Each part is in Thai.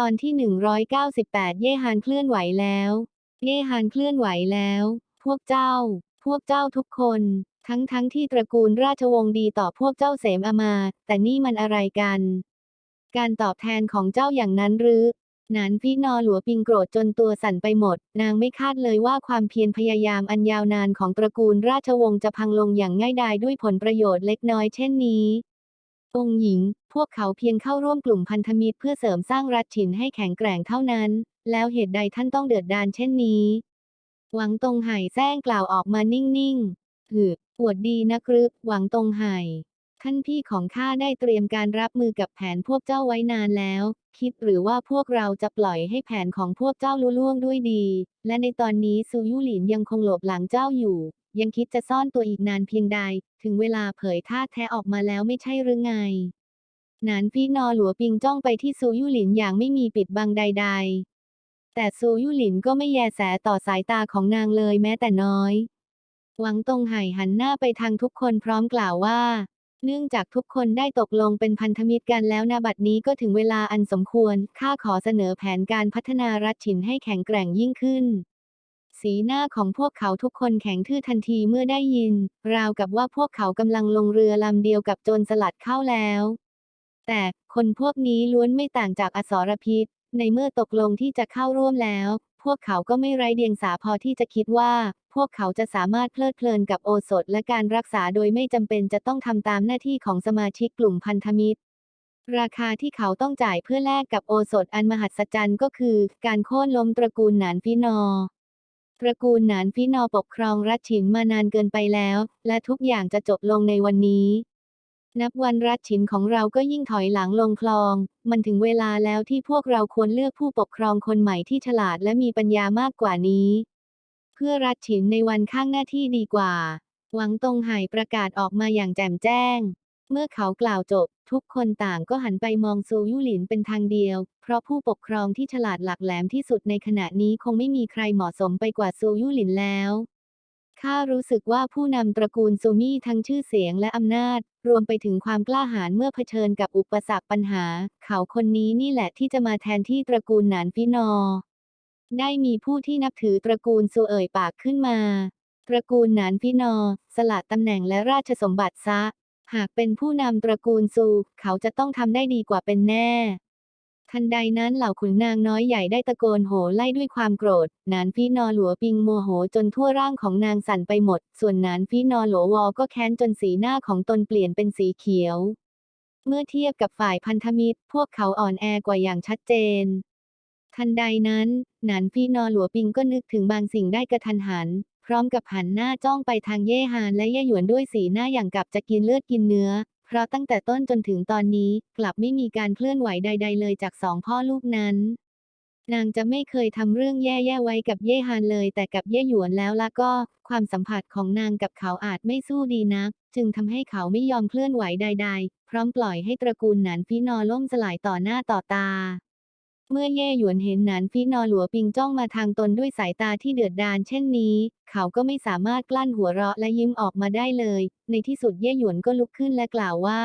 ตอนที่ 198 เย่ฮานเคลื่อนไหวแล้ว เย่ฮานเคลื่อนไหวแล้ว พวกเจ้า พวกเจ้าทุกคน ทั้งทั้งที่ตระกูลราชวงศ์ดีต่อพวกเจ้าเสมอมา แต่นี่มันอะไรกัน การตอบแทนของเจ้าอย่างนั้นหรือหนานพี่นอหลัวปิงโกรธจนตัวสั่นไปหมด นางไม่คาดเลยว่าความเพียรพยายามอันยาวนานของตระกูลราชวงศ์จะพังลงอย่างง่ายดายด้วยผลประโยชน์เล็กน้อยเช่นนี้ องหญิง วกเขาเพียงเข้าร่วมกลุ่มพันธมิตรเพื่อเสริมสร้างรัฐฉินให้แข็งแกร่งเท่านั้น แล้วเหตุใดท่านต้องเดือดดาลเช่นนี้ หวังตงไห่แซงกล่าวออกมานิ่งๆหือปวดดีนะกรึบหวังตงไห่ท่านพี่ของข้าได้เตรียมการรับมือกับแผนพวกเจ้าไว้นานแล้ว คิดหรือว่าพวกเราจะปล่อยให้แผนของพวกเจ้าลุล่วงด้วยดี และในตอนนี้ซูยุหลินยังคงหลบหลังเจ้าอยู่ ยังคิดจะซ่อนตัวอีกนานเพียงใด ถึงเวลาเผยท่าแท้ออกมาแล้วไม่ใช่หรือไง หนานพี่นอหลัวปิงจ้องไปที่ซูยุหลินอย่างไม่มีปิดบังใด ๆ แต่ซูยุหลินก็ไม่แยแสต่อสายตาของนางเลยแม้แต่น้อย หวังตงไห่หันหน้าไปทางทุกคนพร้อมกล่าวว่า เนื่องจากทุกคนได้ตกลงเป็นพันธมิตรกันแล้วนาบัดนี้ก็ถึงเวลาอันสมควร ข้าขอเสนอแผนการพัฒนารัฐฉินให้แข็งแกร่งยิ่งขึ้นสีหน้าของพวกเขาทุกคนแข็งทื่อทันทีเมื่อได้ยิน ราวกับว่าพวกเขากำลังลงเรือลำเดียวกับโจรสลัดเข้าแล้ว แต่คนพวกนี้ล้วนไม่ต่างจากอสรพิษ ในเมื่อตกลงที่จะเข้าร่วมแล้ว พวกเขาก็ไม่ไร้เดียงสาพอที่จะคิดว่า พวกเขาจะสามารถเพลิดเพลินกับโอสถและการรักษาโดยไม่จำเป็นจะต้องทำตามหน้าที่ของสมาชิกกลุ่มพันธมิตรราคาที่เขาต้องจ่ายเพื่อแลกกับโอสถอันมหัศจรรย์ก็คือ การโค่นล้มตระกูลหนานฟินอ ตระกูลหนานฟินอปกครองรัฐฉินมานานเกินไปแล้ว และทุกอย่างจะจบลงในวันนี้ นับวันรัฐฉินของเราก็ยิ่งถอยหลังลงคลอง มันถึงเวลาแล้วที่พวกเราควรเลือกผู้ปกครองคนใหม่ที่ฉลาดและมีปัญญามากกว่านี้ เพื่อรัฐฉินในวันข้างหน้าที่ดีกว่า หวังตงไห่ประกาศออกมาอย่างแจ่มแจ้ง เมื่อเขากล่าวจบ ทุกคนต่างก็หันไปมองซูยุหลินเป็นทางเดียว เพราะผู้ปกครองที่ฉลาดหลักแหลมที่สุดในขณะนี้คงไม่มีใครเหมาะสมไปกว่าซูยุหลินแล้วข้ารู้สึกว่าผู้นำตระกูลซูมี่ทั้งชื่อเสียงและอำนาจ รวมไปถึงความกล้าหาญเมื่อเผชิญกับอุปสรรคปัญหา เขาคนนี้นี่แหละที่จะมาแทนที่ตระกูลหนานฟินอ ได้มีผู้ที่นับถือตระกูลซูเอ่ยปากขึ้นมา ตระกูลหนานฟินอ สละตำแหน่งและราชสมบัติซะ หากเป็นผู้นำตระกูลซู เขาจะต้องทำได้ดีกว่าเป็นแน่ ทันใดนั้นเหล่าขุนนางน้อยใหญ่ได้ตะโกนโหไล่ด้วยความโกรธหนานฟีนอหลัวปิงโมโหจนทั่วร่างของนางสั่นไปหมด ส่วนหนานฟีนอหลัววอก็แค้นจนสีหน้าของตนเปลี่ยนเป็นสีเขียว เมื่อเทียบกับฝ่ายพันธมิตร พวกเขาอ่อนแอกว่าอย่างชัดเจน ทันใดนั้นหนานฟีนอหลัวปิงก็นึกถึงบางสิ่งได้กระทันหัน พร้อมกับหันหน้าจ้องไปทางเย่ฮานและเย่หยวนด้วยสีหน้าอย่างกับจะกินเลือดกินเนื้อ เพราะตั้งแต่ต้นจนถึงตอนนี้กลับไม่มีการเคลื่อนไหวใด ๆ เลยจากสองพ่อลูกนั้น นางจะไม่เคยทำเรื่องแย่ๆไว้กับเย่ฮานเลย แต่กับเย่หยวนแล้วละก็ ความสัมผัสของนางกับเขาอาจไม่สู้ดีนัก จึงทำให้เขาไม่ยอมเคลื่อนไหวใด ๆ พร้อมปล่อยให้ตระกูลหนานพีนอล่มสลายต่อหน้าต่อตา เมื่อเย่หยวนเห็นหนานฟีนอหลัวปิงจ้องมาทางตนด้วยสายตาที่เดือดดาลเช่นนี้ เขาก็ไม่สามารถกลั้นหัวเราะและยิ้มออกมาได้เลย ในที่สุดเย่หยวนก็ลุกขึ้นและกล่าวว่า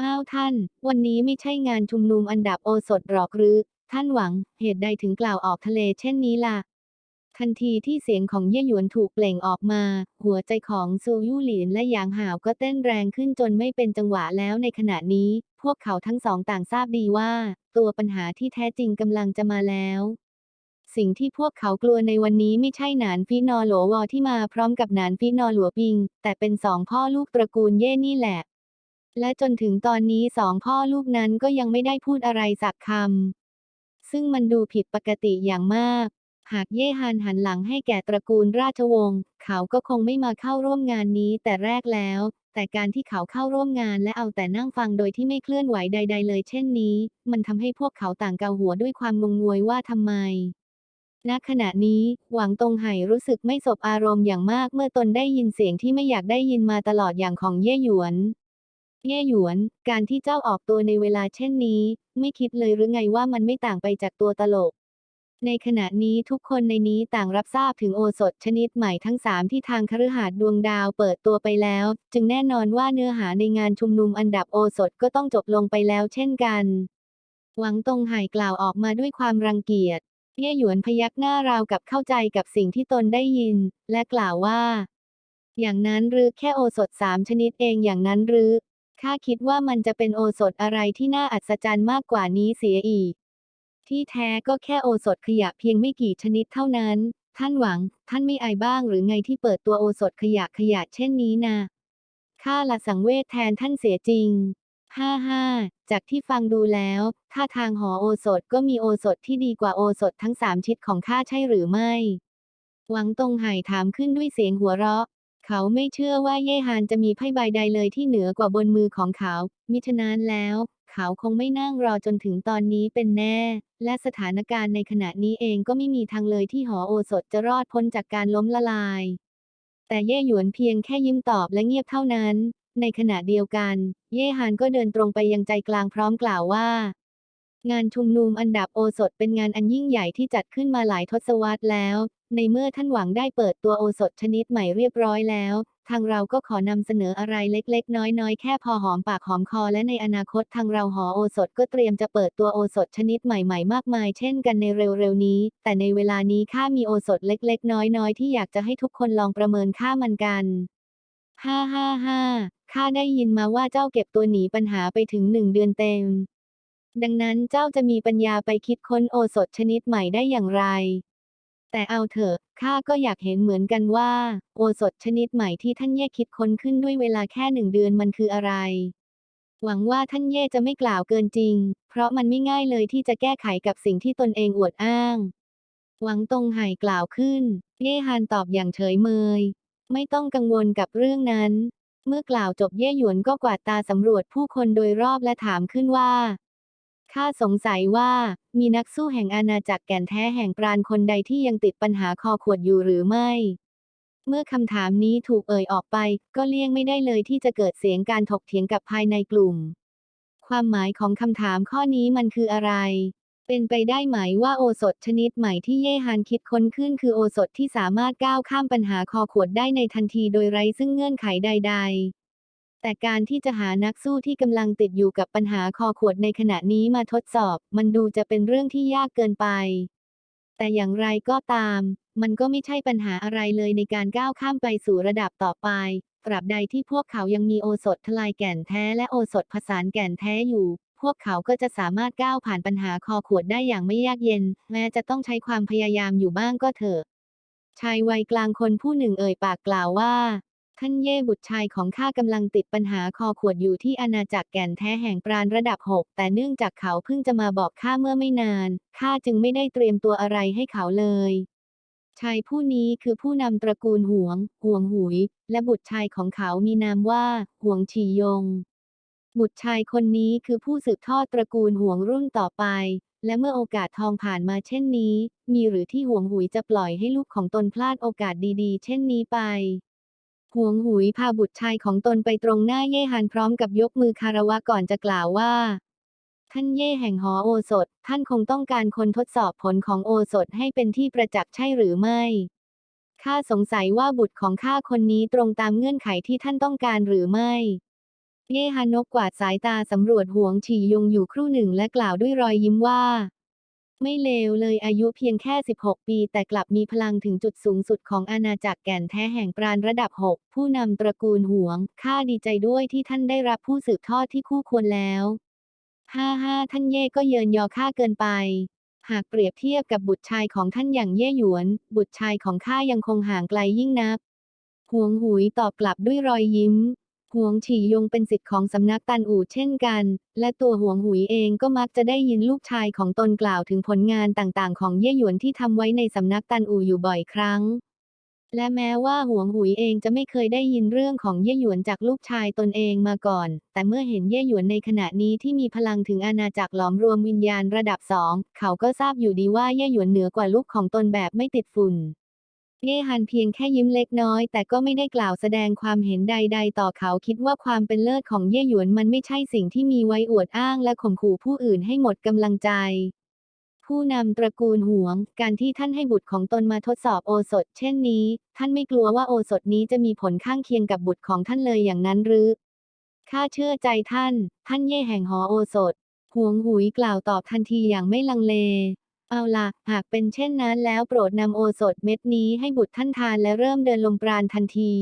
อ้าวท่าน วันนี้ไม่ใช่งานชุมนุมอันดับโอสถหรอกหรือ ท่านหวัง เหตุใดถึงกล่าวออกทะเลเช่นนี้ล่ะ ทันทีที่เสียงของเย่หยวนถูกเปล่งออกมา หัวใจของซูยู่หลินและหยางหาวก็เต้นแรงขึ้นจนไม่เป็นจังหวะแล้วในขณะนี้ วกเขาทั้งสองต่างทราบดีว่า ตัวปัญหาที่แท้จริงกำลังจะมาแล้ว สิ่งที่พวกเขากลัวในวันนี้ไม่ใช่หนานฟีนอหลัววอที่มาพร้อมกับหนานฟีนอหลัวปิง แต่เป็นสองพ่อลูกตระกูลเย่นี่แหละ และจนถึงตอนนี้สองพ่อลูกนั้นก็ยังไม่ได้พูดอะไรสักคำซึ่งมันดูผิดปกติอย่างมาก หากเย่ฮานหันหลังให้แก่ตระกูลราชวงศ์เขาก็คงไม่มาเข้าร่วมงานนี้แต่แรกแล้ว แต่การที่เขาเข้าร่วมงานและเอาแต่นั่งฟังโดยที่ไม่เคลื่อนไหวใด ๆ เลยเช่นนี้ มันทำให้พวกเขาต่างเกาหัวด้วยความงงงวยว่าทำไมณขณะนี้ หวังตงไห่รู้สึกไม่สบอารมณ์อย่างมากเมื่อตนได้ยินเสียงที่ไม่อยากได้ยินมาตลอดอย่างของเย่หยวน เย่หยวน การที่เจ้าออกตัวในเวลาเช่นนี้ ไม่คิดเลยหรือไงว่ามันไม่ต่างไปจากตัวตลก ในขณะนี้ทุกคนในนี้ต่างรับทราบถึงโอสถชนิดใหม่ทั้งสามที่ทางคฤหาสน์ดวงดาวเปิดตัวไปแล้ว จึงแน่นอนว่าเนื้อหาในงานชุมนุมอันดับโอสถก็ต้องจบลงไปแล้วเช่นกัน หวังตงไห่กล่าวออกมาด้วยความรังเกียจเย่หยวนพยักหน้าราวกับเข้าใจกับสิ่งที่ตนได้ยิน และกล่าวว่า อย่างนั้นหรือแค่โอสถสามชนิดเองอย่างนั้นหรือข้าคิดว่ามันจะเป็นโอสถอะไรที่น่าอัศจรรย์มากกว่านี้เสียอีก ที่แท้ก็แค่โอสถขยะเพียงไม่กี่ชนิดเท่านั้น ท่านหวัง ท่านไม่อายบ้างหรือไงที่เปิดตัวโอสถขยะขยะเช่นนี้นะข้าละสังเวชแทนท่านเสียจริงห้าห้าจากที่ฟังดูแล้วถ้าทางหอโอสถก็มีโอสถที่ดีกว่าโอสถทั้งสามชิดของข้าใช่หรือไม่ หวังตรงไห่ถามขึ้นด้วยเสียงหัวเราะ เขาไม่เชื่อว่าเย่ฮานจะมีไพ่ใบใดเลยที่เหนือกว่าบนมือของเขา มิฉะนั้นแล้ว เขาคงไม่นั่งรอจนถึงตอนนี้เป็นแน่ และสถานการณ์ในขณะนี้เองก็ไม่มีทางเลยที่หอโอสถจะรอดพ้นจากการล้มละลาย แต่เย่หยวนเพียงแค่ยิ้มตอบและเงียบเท่านั้น ในขณะเดียวกัน เย่ฮานก็เดินตรงไปยังใจกลางพร้อมกล่าวว่า งานชุมนุมอันดับโอสถเป็นงานอันยิ่งใหญ่ที่จัดขึ้นมาหลายทศวรรษแล้ว ในเมื่อท่านหวังได้เปิดตัวโอสถชนิดใหม่เรียบร้อยแล้ว ทางเราก็ขอนำเสนออะไรเล็กๆ น้อยๆ แค่พอหอมปากหอมคอและในอนาคตทางเราหอโอสถก็เตรียมจะเปิดตัวโอสถชนิดใหม่ๆ มากมาย เช่นกันในเร็วๆ นี้ แต่ในเวลานี้ข้ามีโอสถเล็กๆ น้อยๆ ที่อยากจะให้ทุกคนลองประเมินค่ามันกันห้าห้าห้าข้าได้ยินมาว่าเจ้าเก็บตัวหนีปัญหาไปถึงหนึ่งเดือนเต็ม ดังนั้นเจ้าจะมีปัญญาไปคิดค้นโอสถชนิดใหม่ได้อย่างไร แต่เอาเถอะ ข้าก็อยากเห็นเหมือนกันว่า โอสถชนิดใหม่ที่ท่านเย่คิดค้นขึ้นด้วยเวลาแค่หนึ่งเดือนมันคืออะไร หวังว่าท่านเย่จะไม่กล่าวเกินจริง เพราะมันไม่ง่ายเลยที่จะแก้ไขกับสิ่งที่ตนเองอวดอ้าง หวังตรงไห่กล่าวขึ้น เย่ฮานตอบอย่างเฉยเมย ไม่ต้องกังวลกับเรื่องนั้น เมื่อกล่าวจบเย่หยวนก็กวาดตาสำรวจผู้คนโดยรอบและถามขึ้นว่า ข้าสงสัยว่า มีนักสู้แห่งอาณาจักรแก่นแท้แห่งปราณคนใดที่ยังติดปัญหาคอขวดอยู่หรือไม่ เมื่อคำถามนี้ถูกเอ่ยออกไป ก็เลี่ยงไม่ได้เลยที่จะเกิดเสียงการถกเถียงกับภายในกลุ่ม ความหมายของคำถามข้อนี้มันคืออะไร เป็นไปได้ไหมว่าโอสถชนิดใหม่ที่เย่ฮานคิดค้นขึ้นคือโอสถที่สามารถก้าวข้ามปัญหาคอขวดได้ในทันทีโดยไร้ซึ่งเงื่อนไขใด ๆ แต่การที่จะหานักสู้ที่กำลังติดอยู่กับปัญหาคอขวดในขณะนี้มาทดสอบ มันดูจะเป็นเรื่องที่ยากเกินไป แต่อย่างไรก็ตาม มันก็ไม่ใช่ปัญหาอะไรเลยในการก้าวข้ามไปสู่ระดับต่อไป ตราบใดที่พวกเขายังมีโอสถทลายแก่นแท้และโอสถผสานแก่นแท้อยู่ พวกเขาก็จะสามารถก้าวผ่านปัญหาคอขวดได้อย่างไม่ยากเย็น แม้จะต้องใช้ความพยายามอยู่บ้างก็เถอะชายวัยกลางคนผู้หนึ่งเอ่ยปากกล่าวว่า ท่านเย่บุตรชายของข้ากำลังติดปัญหาคอขวดอยู่ที่อาณาจักรแก่นแท้แห่งปราณระดับ6แต่เนื่องจากเขาเพิ่งจะมาบอกข้าเมื่อไม่นานข้าจึงไม่ได้เตรียมตัวอะไรให้เขาเลย ชายผู้นี้คือผู้นำตระกูลหวง ห่วงหุย และบุตรชายของเขามีนามว่า ห่วงฉียง บุตรชายคนนี้คือผู้สืบทอดตระกูลห่วงรุ่นต่อไป และเมื่อโอกาสทองผ่านมาเช่นนี้ มีหรือที่ห่วงหุยจะปล่อยให้ลูกของตนพลาดโอกาสดีๆ เช่นนี้ไป หวงหุยพาบุตรชายของตนไปตรงหน้าเย่ฮันพร้อมกับยกมือคารวะก่อนจะกล่าวว่า ท่านเย่แห่งหอโอสถ ท่านคงต้องการคนทดสอบผลของโอสถให้เป็นที่ประจักษ์ใช่หรือไม่ข้าสงสัยว่าบุตรของข้าคนนี้ตรงตามเงื่อนไขที่ท่านต้องการหรือไม่เย่ฮานกกวาดสายตาสำรวจห่วงฉียงอยู่ครู่หนึ่งและกล่าวด้วยรอยยิ้มว่า ไม่เลวเลยอายุเพียงแค่ 16 ปี แต่กลับมีพลังถึงจุดสูงสุดของอาณาจักรแก่นแท้แห่งปราณระดับ 6 ผู้นำตระกูลหวง ข้าดีใจด้วยที่ท่านได้รับผู้สืบทอดที่คู่ควรแล้วห้าห้าท่านเย่ก็เยินยอข้าเกินไป หากเปรียบเทียบกับบุตรชายของท่านอย่างเย่หยวน บุตรชายของข้ายังคงห่างไกลยิ่งนัก หวงหุยตอบกลับด้วยรอยยิ้ม หวงฉียงเป็นสิทธิ์ของสำนักตันอู่เช่นกัน และตัวหวงหุยเองก็มักจะได้ยินลูกชายของตนกล่าวถึงผลงานต่างๆ ของเย่หยวนที่ทำไว้ในสำนักตันอู่อยู่บ่อยครั้ง และแม้ว่าหวงหุยเองจะไม่เคยได้ยินเรื่องของเย่หยวนจากลูกชายตนเองมาก่อน แต่เมื่อเห็นเย่หยวนในขณะนี้ที่มีพลังถึงอาณาจักรหลอมรวมวิญญาณระดับสอง เขาก็ทราบอยู่ดีว่าเย่หยวนเหนือกว่าลูกของตนแบบไม่ติดฝุ่น เย่ฮันเพียงแค่ยิ้มเล็กน้อย แต่ก็ไม่ได้กล่าวแสดงความเห็นใด ๆ ต่อเขาคิดว่าความเป็นเลิศของเย่หยวนมันไม่ใช่สิ่งที่มีไว้อวดอ้างและข่มขู่ผู้อื่นให้หมดกำลังใจ ผู้นำตระกูลหวง การที่ท่านให้บุตรของตนมาทดสอบโอสถ เช่นนี้ ท่านไม่กลัวว่าโอสถนี้จะมีผลข้างเคียงกับบุตรของท่านเลยอย่างนั้นหรือข้าเชื่อใจท่าน ท่านเย่แห่งหอโอสถหหวงหุยกล่าวตอบทันทีอย่างไม่ลังเล เอาล่ะหากเป็นเช่นนั้นแล้วโปรดนำโอสถเม็ดนี้ให้บุตรท่านทานและเริ่มเดินลมปราณทันที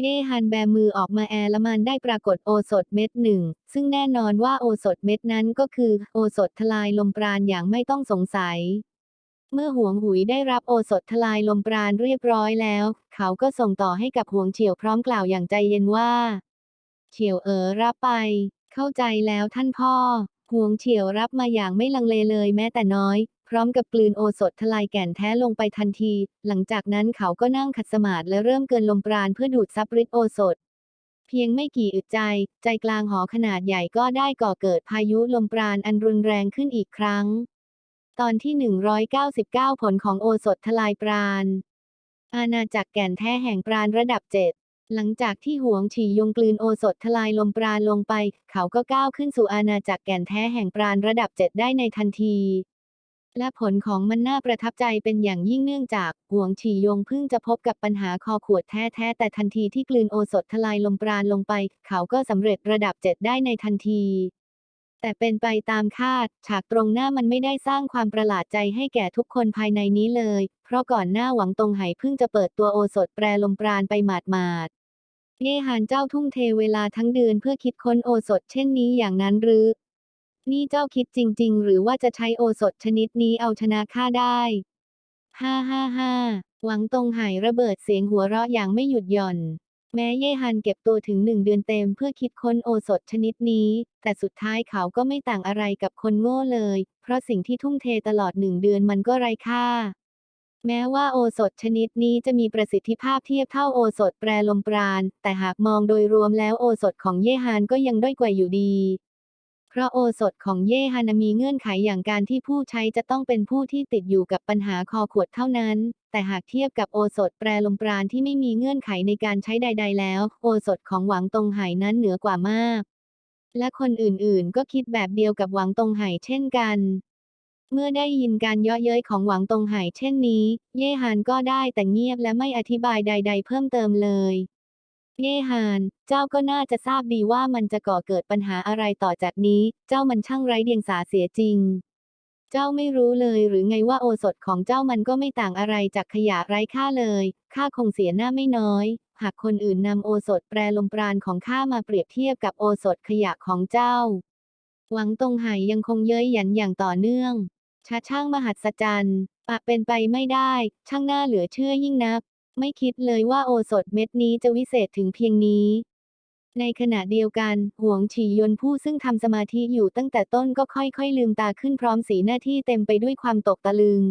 เย่ฮันแบมือออกมาแอละมันได้ปรากฏโอสถเม็ดหนึ่ง ซึ่งแน่นอนว่าโอสถเม็ดนั้นก็คือโอสถทลายลมปราณอย่างไม่ต้องสงสัย เมื่อห่วงหุยได้รับโอสถทลายลมปราณเรียบร้อยแล้ว เขาก็ส่งต่อให้กับห่วงเฉียวพร้อมกล่าวอย่างใจเย็นว่า เฉียวเอ๋อรับไป เข้าใจแล้วท่านพ่อ หวงเฉียวรับมาอย่างไม่ลังเลเลยแม้แต่น้อย พร้อมกับกลืนโอสถทลายแก่นแท้ลงไปทันที หลังจากนั้นเขาก็นั่งขัดสมาธิและเริ่มเกินลมปราณเพื่อดูดซับฤทธิ์โอสถ เพียงไม่กี่อึดใจ ใจกลางหอขนาดใหญ่ก็ได้ก่อเกิดพายุลมปราณอันรุนแรงขึ้นอีกครั้ง ตอนที่ 199 ผลของโอสถทลายปราณอาณาจักรแก่นแท้แห่งปราณระดับเจ็ด หลังจากที่หวงฉียงกลืนโอสถทลายลมปราณลงไป เขาก็ก้าวขึ้นสู่อาณาจักรแก่นแท้แห่งปราณระดับเจ็ดได้ในทันที และผลของมันน่าประทับใจเป็นอย่างยิ่งเนื่องจากหวงฉียงเพิ่งจะพบกับปัญหาคอขวดแท้ๆแต่ทันทีที่กลืนโอสถทลายลมปราณลงไป เขาก็สำเร็จระดับเจ็ดได้ในทันทีแต่เป็นไปตามคาด ฉากตรงหน้ามันไม่ได้สร้างความประหลาดใจให้แก่ทุกคนภายในนี้เลย ราะก่อนหน้าหวังตงไหเพิ่งจะเปิดตัวโอสถแปรลมปราณไปหมาดๆเยหานเจ้าทุ่มเทเวลาทั้งเดือนเพื่อคิดค้นโอสถเช่นนี้อย่างนั้นหรือ นี่เจ้าคิดจริง ๆ หรือว่าจะใช้โอสถชนิดนี้เอาชนะข้าได้ ฮ่าฮ่าฮ่าหวังตงไหระเบิดเสียงหัวเราะอย่างไม่หยุดหย่อน แม้เย่ฮันเก็บตัวถึงหนึ่งเดือนเต็มเพื่อคิดค้นโอสถชนิดนี้ แต่สุดท้ายเขาก็ไม่ต่างอะไรกับคนโง่เลย เพราะสิ่งที่ทุ่มเทตลอดหนึ่งเดือนมันก็ไร้ค่า แม้ว่าโอสถชนิดนี้จะมีประสิทธิภาพเทียบเท่าโอสถแปรลมปราณ แต่หากมองโดยรวมแล้วโอสถของเยฮานก็ยังด้อยกว่าอยู่ดี เพราะโอสถของเยฮานมีเงื่อนไขอย่างการที่ผู้ใช้จะต้องเป็นผู้ที่ติดอยู่กับปัญหาคอขวดเท่านั้น แต่หากเทียบกับโอสถแปรลมปราณที่ไม่มีเงื่อนไขในการใช้ใด ๆ แล้ว โอสถของหวังตงไหนั้นเหนือกว่ามาก และคนอื่นๆ ก็คิดแบบเดียวกับหวังตงไหเช่นกัน เมื่อได้ยินการเยาะเย้ยของหวังตงไหเช่นนี้ เย่ฮานก็ได้แต่เงียบและไม่อธิบายใด ๆ เพิ่มเติมเลย เย่ฮาน เจ้าก็น่าจะทราบดีว่ามันจะก่อเกิดปัญหาอะไรต่อจากนี้ เจ้ามันช่างไร้เดียงสาเสียจริง เจ้าไม่รู้เลยหรือไงว่าโอสถของเจ้ามันก็ไม่ต่างอะไรจากขยะไร้ค่าเลย ข้าคงเสียหน้าไม่น้อย หากคนอื่นนำโอสถแปรลมปราณของข้ามาเปรียบเทียบกับโอสถขยะของเจ้า หวังตงไหยังคงเย้ยหยันอย่างต่อเนื่อง ชาช่างมหัศจรรย์ปะเป็นไปไม่ได้ ช่างน่าเหลือเชื่อยิ่งนัก ไม่คิดเลยว่าโอสถเม็ดนี้จะวิเศษถึงเพียงนี้ ในขณะเดียวกันหวงฉียนผู้ซึ่งทำสมาธิอยู่ตั้งแต่ต้นก็ค่อยๆลืมตาขึ้นพร้อมสีหน้าที่เต็มไปด้วยความตกตะลึง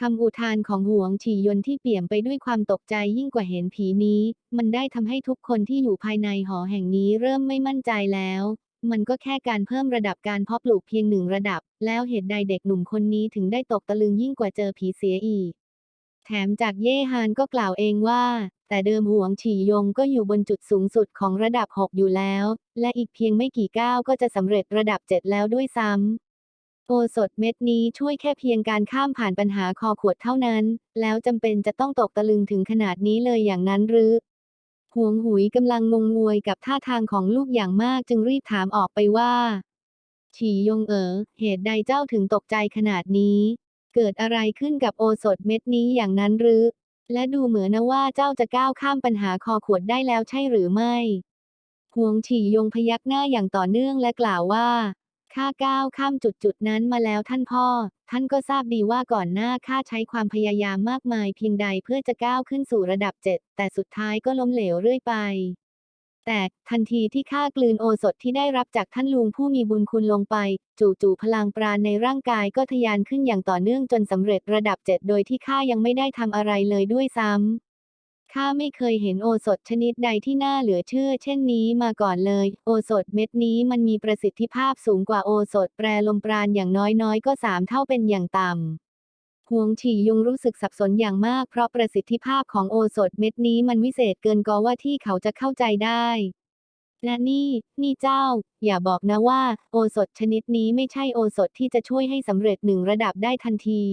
คำอุทานของหวงฉียนที่เปี่ยมไปด้วยความตกใจยิ่งกว่าเห็นผีนี้ มันได้ทำให้ทุกคนที่อยู่ภายในหอแห่งนี้เริ่มไม่มั่นใจแล้ว มันก็แค่การเพิ่มระดับการเพาะปลูกเพียงหนึ่งระดับ แล้วเหตุใดเด็กหนุ่มคนนี้ถึงได้ตกตะลึงยิ่งกว่าเจอผีเสียอีก แถมจากเย่ฮานก็กล่าวเองว่า แต่เดิมหวงฉียงก็อยู่บนจุดสูงสุดของระดับ 6 อยู่แล้ว และอีกเพียงไม่กี่ก้าวก็จะสำเร็จระดับ 7 แล้วด้วยซ้ำโอสถเม็ดนี้ช่วยแค่เพียงการข้ามผ่านปัญหาคอขวดเท่านั้น แล้วจำเป็นจะต้องตกตะลึงถึงขนาดนี้เลยอย่างนั้นหรือ หวงหุยกำลังงงงวยกับท่าทางของลูกอย่างมากจึงรีบถามออกไปว่า ฉียงเอ๋อเหตุใดเจ้าถึงตกใจขนาดนี้ เกิดอะไรขึ้นกับโอสถเม็ดนี้อย่างนั้นหรือ และดูเหมือนนะว่าเจ้าจะก้าวข้ามปัญหาคอขวดได้แล้วใช่หรือไม่หวงฉียงพยักหน้าอย่างต่อเนื่องและกล่าวว่า ข้าก้าวข้ามจุดจุดนั้นมาแล้วท่านพ่อ ท่านก็ทราบดีว่าก่อนหน้าข้าใช้ความพยายามมากมายเพียงใดเพื่อจะก้าวขึ้นสู่ระดับเจ็ดแต่สุดท้ายก็ล้มเหลวเรื่อยไป แต่ทันทีที่ข้ากลืนโอสถที่ได้รับจากท่านลุงผู้มีบุญคุณลงไป จู่ๆพลังปราณในร่างกายก็ทะยานขึ้นอย่างต่อเนื่องจนสำเร็จระดับเจ็ดโดยที่ข้ายังไม่ได้ทำอะไรเลยด้วยซ้ำ ข้าไม่เคยเห็นโอสถชนิดใดที่น่าเหลือเชื่อ เช่นนี้มาก่อนเลย โอสถเม็ดนี้มันมีประสิทธิภาพสูงกว่าโอสถแปรลมปราณอย่างน้อยๆ ก็สามเท่าเป็นอย่างต่ำหวงฉียุงรู้สึกสับสนอย่างมากเพราะประสิทธิภาพของโอสถเม็ดนี้มันวิเศษเกินกว่าที่เขาจะเข้าใจได้และนี่ นี่เจ้า อย่าบอกนะว่า โอสถชนิดนี้ไม่ใช่โอสถที่จะช่วยให้สำเร็จหนึ่งระดับได้ทันที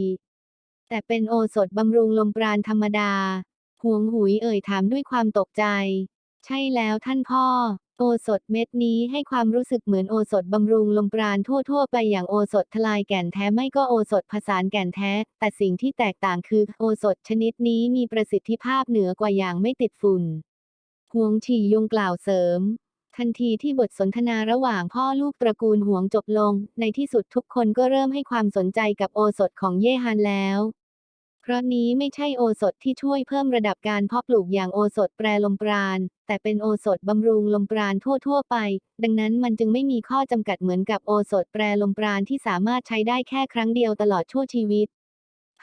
แต่เป็นโอสถบำรุงลมปราณธรรมดา หวงหุยเอ่ยถามด้วยความตกใจ ใช่แล้วท่านพ่อ โอสถเม็ดนี้ให้ความรู้สึกเหมือนโอสถบำรุงลมปราณทั่ว ๆ ไปอย่างโอสถทลายแก่นแท้ไม่ก็โอสถผสานแก่นแท้ แต่สิ่งที่แตกต่างคือโอสถชนิดนี้มีประสิทธิภาพเหนือกว่าอย่างไม่ติดฝุ่นหวงฉี่ยงกล่าวเสริมทันทีที่บทสนทนาระหว่างพ่อลูกตระกูลหวงจบลง ในที่สุดทุกคนก็เริ่มให้ความสนใจกับโอสถของเย่ฮันแล้ว เพราะนี้ไม่ใช่โอสถที่ช่วยเพิ่มระดับการเพาะปลูกอย่างโอสถแปรลมปราณ แต่เป็นโอสถบำรุงลมปราณทั่ว ๆ ไป ดังนั้นมันจึงไม่มีข้อจำกัดเหมือนกับโอสถแปรลมปราณที่สามารถใช้ได้แค่ครั้งเดียวตลอดชั่วชีวิต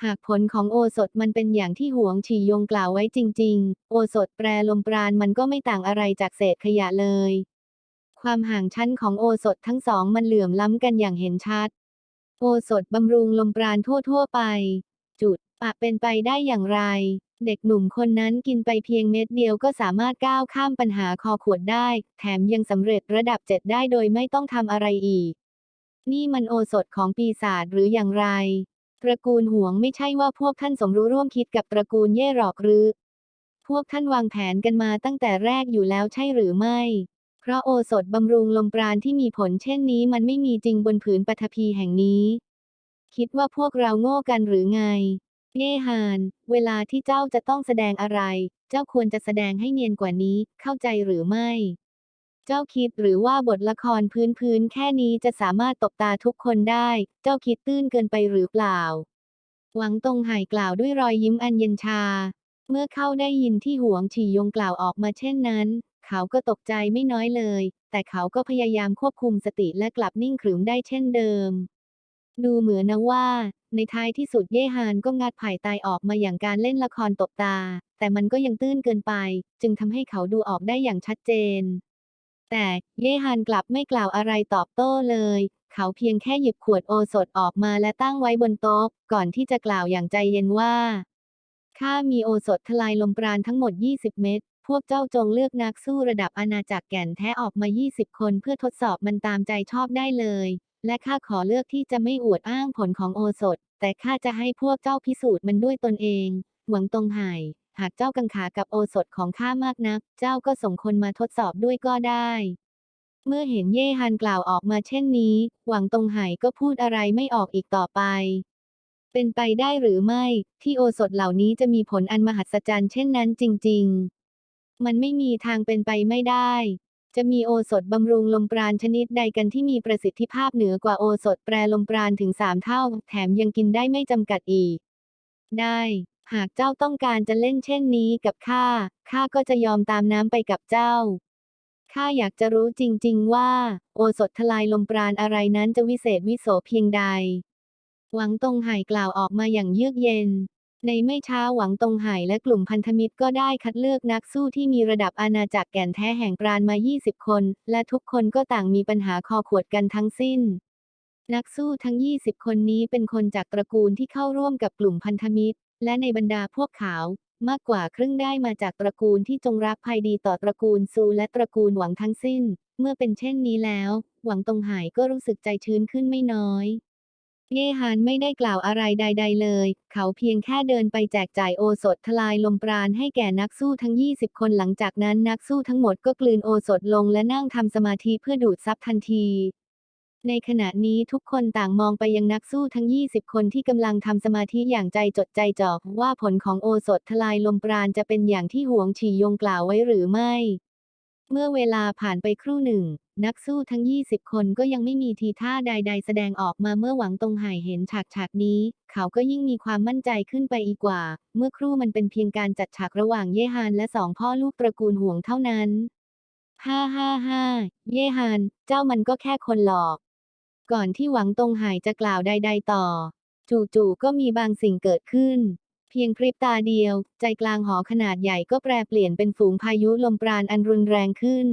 หากผลของโอสถมันเป็นอย่างที่หวงฉียงกล่าวไว้จริง ๆ โอสถแปรลมปราณมันก็ไม่ต่างอะไรจากเศษขยะเลย ความห่างชั้นของโอสถทั้งสองมันเหลื่อมล้ำกันอย่างเห็นชัด โอสถบำรุงลมปราณทั่ว ๆ ไป จุด ปะเป็นไปได้อย่างไร เด็กหนุ่มคนนั้นกินไปเพียงเม็ดเดียวก็สามารถก้าวข้ามปัญหาคอขวดได้ แถมยังสำเร็จระดับเจ็ดได้โดยไม่ต้องทำอะไรอีก นี่มันโอสถของปีศาจหรืออย่างไร ตระกูลหวงไม่ใช่ว่าพวกท่านสมรู้ร่วมคิดกับตระกูลเย่หรอกหรือ พวกท่านวางแผนกันมาตั้งแต่แรกอยู่แล้วใช่หรือไม่เพราะโอสถบำรุงลมปราณที่มีผลเช่นนี้มันไม่มีจริงบนผืนปฐพีแห่งนี้ คิดว่าพวกเราโง่กันหรือไง เย่ฮาน เวลาที่เจ้าจะต้องแสดงอะไร เจ้าควรจะแสดงให้เนียนกว่านี้ เข้าใจหรือไม่ เจ้าคิดหรือว่าบทละครพื้นพื้นๆแค่นี้จะสามารถตบตาทุกคนได้ เจ้าคิดตื้นเกินไปหรือเปล่า หวังตงไห่กล่าวด้วยรอยยิ้มอันเย็นชา เมื่อเข้าได้ยินที่หวงฉียงกล่าวออกมาเช่นนั้น เขาก็ตกใจไม่น้อยเลย แต่เขาก็พยายามควบคุมสติและกลับนิ่งขรึมได้เช่นเดิม ดูเหมือนนะว่า ในท้ายที่สุดเย่ฮานก็งัดผ่าตายออกมาอย่างการเล่นละครตบตา แต่มันก็ยังตื้นเกินไป จึงทำให้เขาดูออกได้อย่างชัดเจน แต่เย่ฮานกลับไม่กล่าวอะไรตอบโต้เลย เขาเพียงแค่หยิบขวดโอสถออกมาและตั้งไว้บนโต๊ะ ก่อนที่จะกล่าวอย่างใจเย็นว่า ข้ามีโอสถทลายลมปราณทั้งหมด 20 เม็ดพวกเจ้าจงเลือกนักสู้ระดับอาณาจักรแก่นแท้ออกมา 20 คนเพื่อทดสอบมันตามใจชอบได้เลย และข้าขอเลือกที่จะไม่อวดอ้างผลของโอสถ แต่ข้าจะให้พวกเจ้าพิสูจน์มันด้วยตนเอง หวังตงไห่หากเจ้ากังขากับโอสถของข้ามากนัก เจ้าก็ส่งคนมาทดสอบด้วยก็ได้ เมื่อเห็นเย่ฮันกล่าวออกมาเช่นนี้ หวังตงไห่ก็พูดอะไรไม่ออกอีกต่อไป เป็นไปได้หรือไม่ ที่โอสถเหล่านี้จะมีผลอันมหัศจรรย์เช่นนั้นจริง ๆ มันไม่มีทางเป็นไปไม่ได้ จะมีโอสถบำรุงลมปราณชนิดใดกันที่มีประสิทธิภาพเหนือกว่าโอสถแปรลมปราณถึงสามเท่า แถมยังกินได้ไม่จำกัดอีก ได้ หากเจ้าต้องการจะเล่นเช่นนี้กับข้า ข้าก็จะยอมตามน้ำไปกับเจ้า ข้าอยากจะรู้จริง ๆ ว่า โอสถทลายลมปราณอะไรนั้นจะวิเศษวิโสเพียงใด หวังตรงไห่กล่าวออกมาอย่างเยือกเย็น ในไม่ช้าหวังตงไห่และกลุ่มพันธมิตรก็ได้คัดเลือกนักสู้ที่มีระดับอาณาจักรแก่นแท้แห่งปราณมา 20 คน และทุกคนก็ต่างมีปัญหาคอขวดกันทั้งสิ้น นักสู้ทั้ง 20 คนนี้เป็นคนจากตระกูลที่เข้าร่วมกับกลุ่มพันธมิตร และในบรรดาพวกเขามากกว่าครึ่งได้มาจากตระกูลที่จงรักภัยดีต่อตระกูลซูและตระกูลหวังทั้งสิ้น เมื่อเป็นเช่นนี้แล้ว หวังตงไห่ก็รู้สึกใจชื้นขึ้นไม่น้อย เย่ฮานไม่ได้กล่าวอะไรใด ๆ เลย เขาเพียงแค่เดินไปแจกจ่ายโอสถทลายลมปราณให้แก่นักสู้ทั้ง 20 คนหลังจากนั้นนักสู้ทั้งหมดก็กลืนโอสถลงและนั่งทำสมาธิเพื่อดูดซับทันที ในขณะนี้ทุกคนต่างมองไปยังนักสู้ทั้ง 20 คนที่กำลังทำสมาธิอย่างใจจดใจจ่อว่าผลของโอสถทลายลมปราณจะเป็นอย่างที่หวงฉียงกล่าวไว้หรือไม่ เมื่อเวลาผ่านไปครู่หนึ่ง นักสู้ทั้ง 20 คนก็ยังไม่มีทีท่าใด ๆ แสดงออกมาเมื่อหวังตรงไห่เห็นฉากฉากนี้ เขาก็ยิ่งมีความมั่นใจขึ้นไปอีกกว่า เมื่อครู่มันเป็นเพียงการจัดฉากระหว่างเยฮานและสองพ่อลูกตระกูลห่วงเท่านั้นฮ่าฮ่าฮ่าเยฮาน เจ้ามันก็แค่คนหลอก ก่อนที่หวังตรงไห่จะกล่าวใด ๆ ต่อ จู่ๆก็มีบางสิ่งเกิดขึ้น เพียงพริบตาเดียว ใจกลางหอขนาดใหญ่ก็แปรเปลี่ยนเป็นฝูงพายุลมปราณอันรุนแรงขึ้น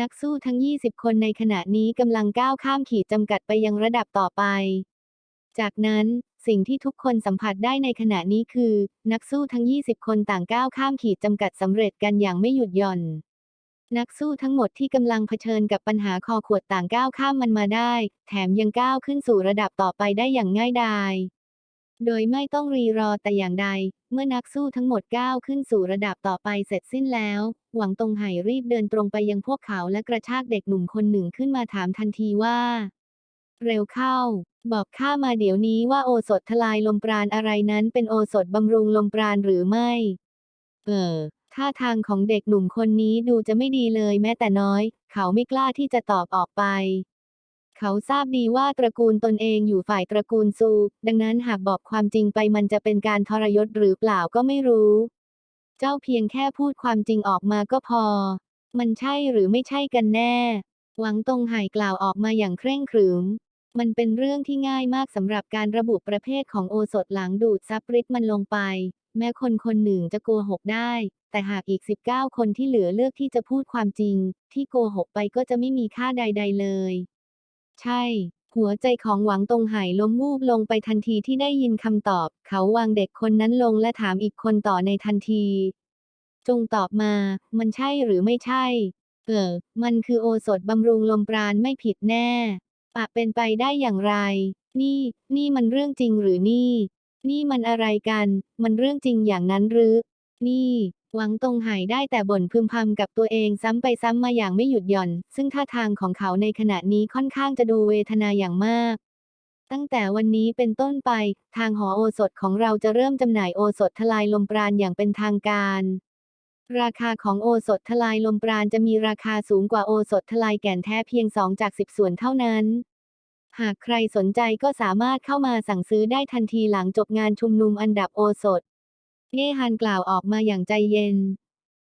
นักสู้ทั้ง 20 คนในขณะนี้กำลังก้าวข้ามขีดจำกัดไปยังระดับต่อไป จากนั้นสิ่งที่ทุกคนสัมผัสได้ในขณะนี้คือ นักสู้ทั้ง 20 คนต่างก้าวข้ามขีดจำกัดสำเร็จกันอย่างไม่หยุดหย่อน นักสู้ทั้งหมดที่กำลังเผชิญกับปัญหาคอขวดต่างก้าวข้ามมันมาได้ แถมยังก้าวขึ้นสู่ระดับต่อไปได้อย่างง่ายดาย โดยไม่ต้องรีรอแต่อย่างใด เมื่อนักสู้ทั้งหมดก้าวขึ้นสู่ระดับต่อไปเสร็จสิ้นแล้ว หวังตงไห่รีบเดินตรงไปยังพวกเขาและกระชากเด็กหนุ่มคนหนึ่งขึ้นมาถามทันทีว่า เร็วเข้า บอกข้ามาเดี๋ยวนี้ว่าโอสถทลายลมปราณอะไรนั้นเป็นโอสถบำรุงลมปราณหรือไม่ เออท่าทางของเด็กหนุ่มคนนี้ดูจะไม่ดีเลยแม้แต่น้อย เขาไม่กล้าที่จะตอบออกไป เขาทราบดีว่าตระกูลตนเองอยู่ฝ่ายตระกูลซู ดังนั้นหากบอกความจริงไปมันจะเป็นการทรยศหรือเปล่าก็ไม่รู้ เจ้าเพียงแค่พูดความจริงออกมาก็พอ มันใช่หรือไม่ใช่กันแน่ หวังตรงไห่กล่าวออกมาอย่างเคร่งขรึม มันเป็นเรื่องที่ง่ายมากสำหรับการระบุประเภทของโอสถหลังดูดซับฤทธิ์มันลงไป แม้คนคนหนึ่งจะโกหกได้ แต่หากอีก 19 คนที่เหลือเลือกที่จะพูดความจริง ที่โกหกไปก็จะไม่มีค่าใด ๆ เลย ใช่ หัวใจของหวังตงไห่ล้มวูบลงไปทันทีที่ได้ยินคำตอบ เขาวางเด็กคนนั้นลงและถามอีกคนต่อในทันที จงตอบมา มันใช่หรือไม่ใช่ เออ มันคือโอสถบำรุงลมปราณไม่ผิดแน่ปะเป็นไปได้อย่างไร นี่ นี่มันเรื่องจริงหรือนี่ นี่มันอะไรกัน มันเรื่องจริงอย่างนั้นหรือ นี่ หวังตรงไห่ได้แต่บ่นพึมพำกับตัวเองซ้ำไปซ้ำมาอย่างไม่หยุดหย่อน ซึ่งท่าทางของเขาในขณะนี้ค่อนข้างจะดูเวทนาอย่างมาก ตั้งแต่วันนี้เป็นต้นไป ทางหอโอสถของเราจะเริ่มจำหน่ายโอสถทลายลมปราณอย่างเป็นทางการ ราคาของโอสถทลายลมปราณจะมีราคาสูงกว่าโอสถทลายแก่นแท้เพียง2จาก10ส่วนเท่านั้นหากใครสนใจก็สามารถเข้ามาสั่งซื้อได้ทันทีหลังจบงานชุมนุมอันดับโอสถ เยฮันกล่าวออกมาอย่างใจเย็น